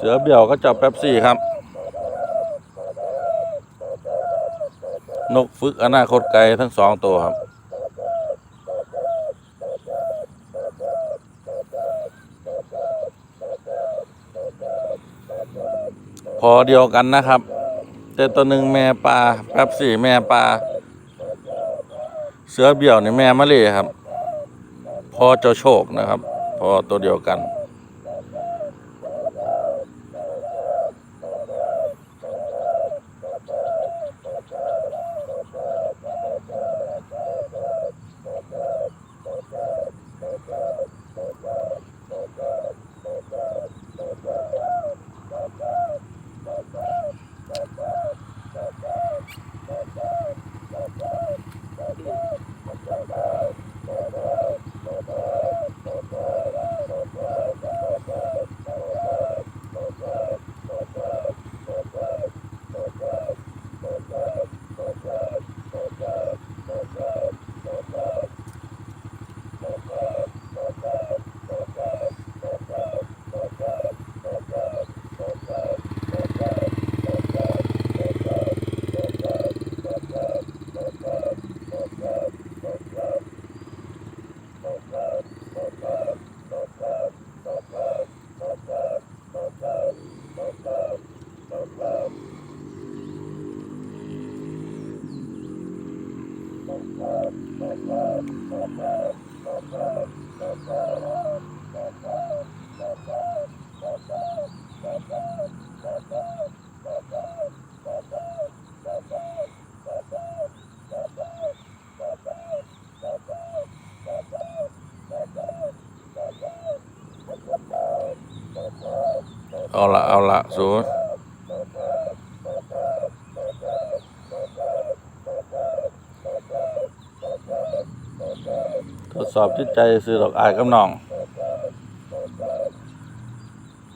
สือเบี่ยวก็จับแป๊บซี่ครับ นกฝึกอนาคตไกลทั้งสองตัวครับ พอเดียวกันนะครับ แต่ตัวหนึ่งแม่ปลาแป๊บสี่แม่ปลาเสือเบี่ยวนี่แม่มะเล่ครับ พอเจ้าโชคนะครับ พอตัวเดียวกัน เอาละเอาละสู สอบจิตใจซื้อดอกอายกับน้อง